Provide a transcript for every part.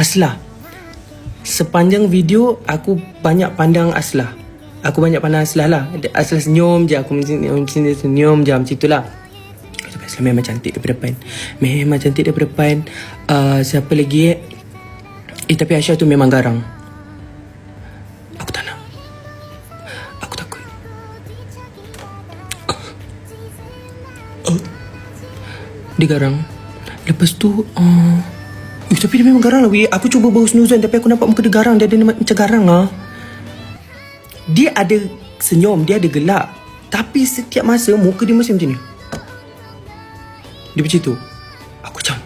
Aslah. Sepanjang video aku banyak pandang Aslah. Aku banyak pandang Aslah lah. Aslah senyum je. Aku mesti mesti senyum je macam itulah. Aslah memang cantik daripada depan. Memang cantik daripada depan. Uh, siapa lagi eh? Eh tapi Aisyah tu memang garang. Dia garang Lepas tu uh, eh, Tapi dia memang garang lah weh. Aku cuba baru snuzon Tapi aku nampak muka dia garang. Dia ada macam garang lah Dia ada senyum Dia ada gelak. Tapi setiap masa Muka dia mesti macam ni. Dia macam tu. Aku macam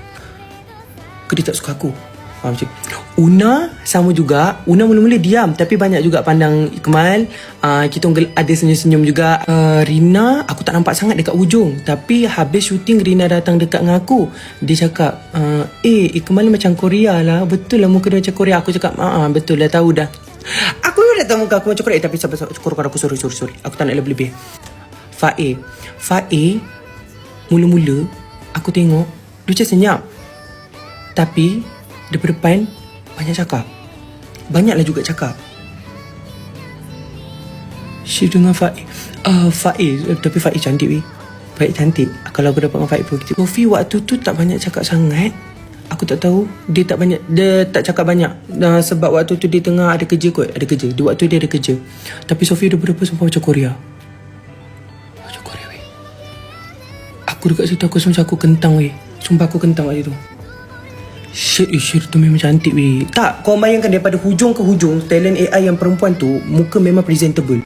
Ke dia tak suka aku Faham macam Una sama juga Una mula-mula diam Tapi banyak juga pandang Ikmal uh, Kita orang gel- ada senyum-senyum juga. Uh, Rina Aku tak nampak sangat dekat ujung Tapi habis syuting Rina datang dekat dengan aku. Dia cakap uh, Eh Ikmal ni macam Korea lah. Betul lah muka dia macam Korea. Aku cakap ah betul lah tahu dah. Aku dah tahu muka aku macam Korea eh, Tapi sabar sabar Korang aku sorry sorry sorry. Aku tak nak lebih-lebih. Fae. Fae Mula-mula Aku tengok Dia macam senyap. Tapi Daripada depan Banyak cakap. Banyaklah juga cakap. Syed dengan Faik uh, Faik Tapi Faik cantik weh. Faik cantik. Kalau aku dapat dengan Faik pun kita Sofi waktu tu tak banyak cakap sangat. Aku tak tahu Dia tak banyak Dia tak cakap banyak. Uh, Sebab waktu tu dia tengah ada kerja kot. Ada kerja. Dia waktu dia ada kerja. Tapi Sofi daripada sumpah macam Korea. Macam Korea weh. Aku dekat situ aku macam aku kentang weh. Sumpah aku kentang waktu tu Shit, eh, shit tu memang cantik weh. Tak, kau bayangkan daripada hujung ke hujung Talent AI yang perempuan tu Muka memang presentable